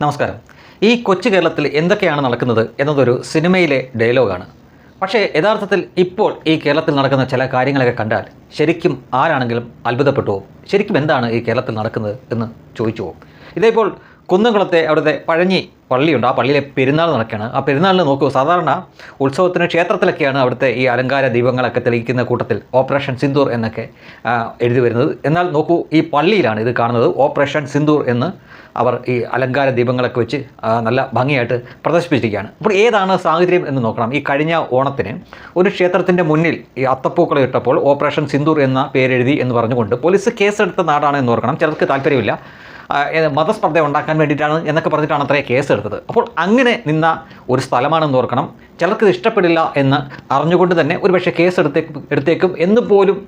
നമസ്കാരം. ഈ കൊച്ചു കേരളത്തിൽ എന്തൊക്കെയാണ് നടക്കുന്നത് എന്നതൊരു സിനിമയിലെ ഡയലോഗാണ്. പക്ഷേ യഥാർത്ഥത്തിൽ ഇപ്പോൾ ഈ കേരളത്തിൽ നടക്കുന്ന ചില കാര്യങ്ങളൊക്കെ കണ്ടാൽ ശരിക്കും ആരാണെങ്കിലും അത്ഭുതപ്പെട്ടു പോകും ശരിക്കും എന്താണ് ഈ കേരളത്തിൽ നടക്കുന്നത് എന്ന് ചോദിച്ചു പോകും കുന്നംകുളത്തെ അവിടുത്തെ പഴഞ്ഞി പള്ളിയുണ്ട്. ആ പള്ളിയിലെ പെരുന്നാൾ നടക്കുകയാണ് ആ പെരുന്നാളിന് നോക്കൂ. സാധാരണ ഉത്സവത്തിന് ക്ഷേത്രത്തിലൊക്കെയാണ് അവിടുത്തെ ഈ അലങ്കാര ദീപങ്ങളൊക്കെ തെളിയിക്കുന്ന കൂട്ടത്തിൽ ഓപ്പറേഷൻ സിന്ദൂർ എന്നൊക്കെ എഴുതി വരുന്നത്. എന്നാൽ നോക്കൂ ഈ പള്ളിയിലാണ് ഇത് കാണുന്നത്. ഓപ്പറേഷൻ സിന്ദൂർ എന്ന് അവർ ഈ അലങ്കാര ദീപങ്ങളൊക്കെ വെച്ച് നല്ല ഭംഗിയായിട്ട് പ്രദർശിപ്പിച്ചിരിക്കുകയാണ്. അപ്പോൾ ഏതാണ് സാഹചര്യം എന്ന് നോക്കണം. ഈ കഴിഞ്ഞ ഓണത്തിന് ഒരു ക്ഷേത്രത്തിന്റെ മുന്നിൽ ഈ അത്തപ്പൂക്കളം ഇട്ടപ്പോൾ ഓപ്പറേഷൻ സിന്ദൂർ എന്ന പേരെഴുതി എന്ന് പറഞ്ഞുകൊണ്ട് പോലീസ് കേസെടുത്ത നാടാണ് എന്ന് ഓർക്കണം. ചിലർക്ക് താല്പര്യമില്ല. മതസ്പർദ്ധ ഉണ്ടാക്കാൻ വേണ്ടിയിട്ടാണ് എന്നൊക്കെ പറഞ്ഞിട്ടാണ് അത്രേ കേസ് എടുത്തത്. അപ്പോൾ അങ്ങനെ നിന്ന ഒരു സ്ഥലമാണെന്ന് ഓർക്കണം. ചിലർക്ക് ഇത് ഇഷ്ടപ്പെടില്ല എന്ന് അറിഞ്ഞുകൊണ്ട് തന്നെ ഒരുപക്ഷെ കേസ് എടുത്തേക്കും എടുത്തേക്കും എന്ന് പോലും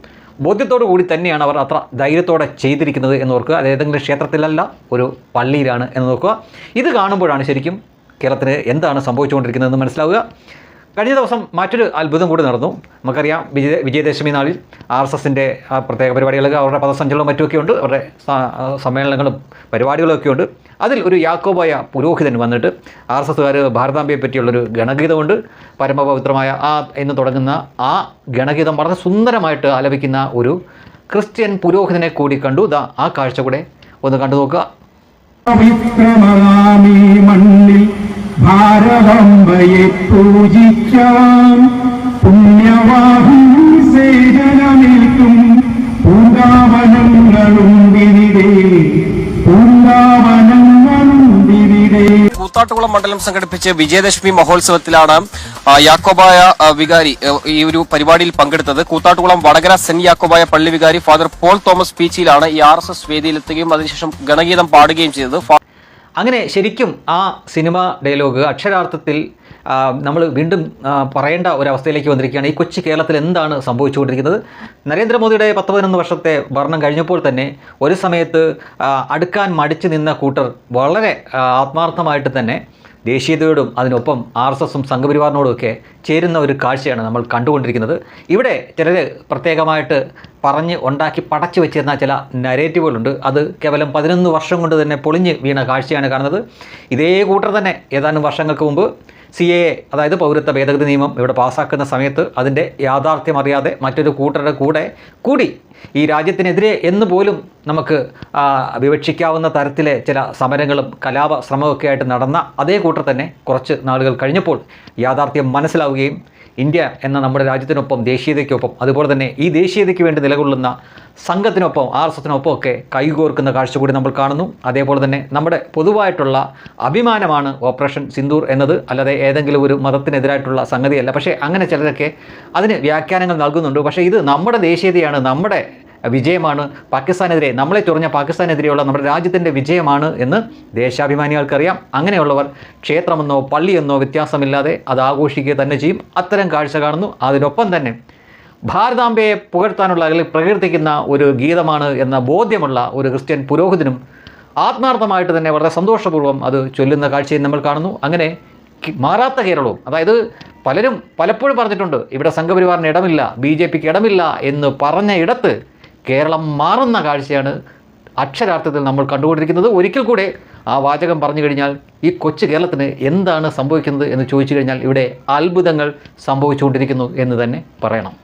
ബോധ്യത്തോടു കൂടി തന്നെയാണ് അവർ അത്ര ധൈര്യത്തോടെ ചെയ്തിരിക്കുന്നത് എന്ന് ഓർക്കുക. അത് ഏതെങ്കിലും ക്ഷേത്രത്തിലല്ല ഒരു പള്ളിയിലാണ് എന്ന് നോക്കുക ഇത് കാണുമ്പോഴാണ് ശരിക്കും കേരളത്തിന് എന്താണ് സംഭവിച്ചുകൊണ്ടിരിക്കുന്നതെന്ന് മനസ്സിലാവുക. കഴിഞ്ഞ ദിവസം മറ്റൊരു അത്ഭുതം കൂടി നടന്നു. നമുക്കറിയാം വിജയ വിജയദശമി നാളിൽ ആർ എസ് എസിന്റെ പ്രത്യേക പരിപാടികളൊക്കെ അവരുടെ പദസഞ്ചലവും മറ്റുമൊക്കെ ഉണ്ട് അവരുടെ സമ്മേളനങ്ങളും പരിപാടികളൊക്കെ ഉണ്ട് അതിൽ ഒരു യാക്കോബായ പുരോഹിതൻ വന്നിട്ട് ആർ എസ് എസ്സുകാർ ഭാരതാംബയെ പറ്റിയുള്ളൊരു ഗണഗീതമുണ്ട്. പരമപവിത്രമായ ആ എന്ന് തുടങ്ങുന്ന ആ ഗണഗീതം വളരെ സുന്ദരമായിട്ട് ആലപിക്കുന്ന ഒരു ക്രിസ്ത്യൻ പുരോഹിതനെ കൂടി കണ്ടു. ദാ ആ കാഴ്ച കൂടെ ഒന്ന് കണ്ടു നോക്കുക ഭാരതമ്പയെ പൂജിക്കാം. പുണ്യവാഹം സേചനമേൽക്കും പൂങ്കാവനങ്ങളും വിരിതേ പൂങ്കാവനങ്ങളും വിരിതേ കൂത്താട്ടുകുളം മണ്ഡലം സംഘടിപ്പിച്ച വിജയദശമി മഹോത്സവത്തിലാണ് യാക്കോബായ വികാരി ഈ ഒരു പരിപാടിയിൽ പങ്കെടുത്തത്. കൂത്താട്ടുകുളം വടകര സെന്റ് യാക്കോബായ പള്ളി വികാരി ഫാദർ പോൾ തോമസ് പീച്ചിയിലാണ് ഈ ആർ എസ് എസ് വേദിയിലെത്തുകയും അതിനുശേഷം ഗണഗീതം പാടുകയും ചെയ്തത്. അങ്ങനെ ശരിക്കും ആ സിനിമ ഡയലോഗ് അക്ഷരാർത്ഥത്തിൽ നമ്മൾ വീണ്ടും പറയേണ്ട ഒരവസ്ഥയിലേക്ക് വന്നിരിക്കുകയാണ്. ഈ കൊച്ചു കേരളത്തിൽ എന്താണ് സംഭവിച്ചുകൊണ്ടിരിക്കുന്നത്? നരേന്ദ്രമോദിയുടെ പത്ത് പതിനൊന്ന് വർഷത്തെ ഭരണം കഴിഞ്ഞപ്പോൾ തന്നെ ഒരു സമയത്ത് അടുക്കാൻ മടിച്ചു നിന്ന കൂട്ടർ വളരെ ആത്മാർത്ഥമായിട്ട് തന്നെ ദേശീയതയോടും അതിനൊപ്പം ആർ എസ് എസും സംഘപരിവാറിനോടുമൊക്കെ ചേരുന്ന ഒരു കാഴ്ചയാണ് നമ്മൾ കണ്ടുകൊണ്ടിരിക്കുന്നത്. ഇവിടെ ചിലർ പ്രത്യേകമായിട്ട് പറഞ്ഞ് ഉണ്ടാക്കി പടച്ചു വെച്ചിരുന്ന ചില നരേറ്റീവുകളുണ്ട് അത് കേവലം പതിനൊന്ന് വർഷം കൊണ്ട് തന്നെ പൊളിഞ്ഞ് വീണ കാഴ്ചയാണ് കാണുന്നത്. ഇതേ കൂട്ടർ തന്നെ ഏതാനും വർഷങ്ങൾക്ക് മുമ്പ് സി എ അതായത് പൗരത്വ ഭേദഗതി നിയമം ഇവിടെ പാസ്സാക്കുന്ന സമയത്ത് അതിന്റെ യാഥാർത്ഥ്യം അറിയാതെ മറ്റൊരു കൂട്ടരുടെ കൂടെ കൂടി ഈ രാജ്യത്തിനെതിരെ എന്ന് പോലും നമുക്ക് വിവക്ഷിക്കാവുന്ന തരത്തിലെ ചില സമരങ്ങളും കലാപ ശ്രമമൊക്കെ ആയിട്ട് നടന്ന അതേ കൂട്ടർ തന്നെ കുറച്ച് നാളുകൾ കഴിഞ്ഞപ്പോൾ യാഥാർത്ഥ്യം മനസ്സിലാവുകയും ഇന്ത്യ എന്ന നമ്മുടെ രാജ്യത്തിനൊപ്പം ദേശീയതയ്ക്കൊപ്പം അതുപോലെ തന്നെ ഈ ദേശീയതയ്ക്ക് വേണ്ടി നിലകൊള്ളുന്ന സംഘത്തിനൊപ്പം ആർ എസ് എസിനൊപ്പം ഒക്കെ കൈകോർക്കുന്ന കാഴ്ച കൂടി നമ്മൾ കാണുന്നു. അതേപോലെ തന്നെ നമ്മുടെ പൊതുവായിട്ടുള്ള അഭിമാനമാണ് ഓപ്പറേഷൻ സിന്ദൂർ എന്നത്. അല്ലാതെ ഏതെങ്കിലും ഒരു മതത്തിനെതിരായിട്ടുള്ള സംഗതിയല്ല. പക്ഷേ അങ്ങനെ ചിലരൊക്കെ അതിന് വ്യാഖ്യാനങ്ങൾ നൽകുന്നുണ്ട്. പക്ഷേ ഇത് നമ്മുടെ ദേശീയതയാണ് നമ്മുടെ വിജയമാണ് പാകിസ്ഥാനെതിരെ നമ്മളെ ചൊറിഞ്ഞ പാകിസ്ഥാനെതിരെയുള്ള നമ്മുടെ രാജ്യത്തിന്റെ വിജയമാണ് എന്ന് ദേശാഭിമാനികൾക്കറിയാം. അങ്ങനെയുള്ളവർ ക്ഷേത്രമെന്നോ പള്ളിയെന്നോ വ്യത്യാസമില്ലാതെ അത് ആഘോഷിക്കുക തന്നെ ചെയ്യും. അത്തരം കാഴ്ച കാണുന്നു. അതിനൊപ്പം തന്നെ ഭാരതാംബയെ പുകഴ്ത്താനുള്ള അല്ലെങ്കിൽ പ്രകീർത്തിക്കുന്ന ഒരു ഗീതമാണ് എന്ന ബോധ്യമുള്ള ഒരു ക്രിസ്ത്യൻ പുരോഹിതനും ആത്മാർത്ഥമായിട്ട് തന്നെ വളരെ സന്തോഷപൂർവം അത് ചൊല്ലുന്ന കാഴ്ചയും നമ്മൾ കാണുന്നു. അങ്ങനെ മാറാത്ത കേരളവും അതായത് പലരും പലപ്പോഴും പറഞ്ഞിട്ടുണ്ട് ഇവിടെ സംഘപരിവാറിന് ഇടമില്ല ബി ജെ പിക്ക് ഇടമില്ല എന്ന് പറഞ്ഞ ഇടത്ത് കേരളം മാറുന്ന കാഴ്ചയാണ് അക്ഷരാർത്ഥത്തിൽ നമ്മൾ കണ്ടുകൊണ്ടിരിക്കുന്നത്. ഒരിക്കൽ കൂടെ ആ വാചകം പറഞ്ഞു കഴിഞ്ഞാൽ ഈ കൊച്ചു കേരളത്തിന് എന്താണ് സംഭവിക്കുന്നത് എന്ന് ചോദിച്ചു കഴിഞ്ഞാൽ ഇവിടെ അത്ഭുതങ്ങൾ സംഭവിച്ചുകൊണ്ടിരിക്കുന്നു എന്ന് തന്നെ പറയണം.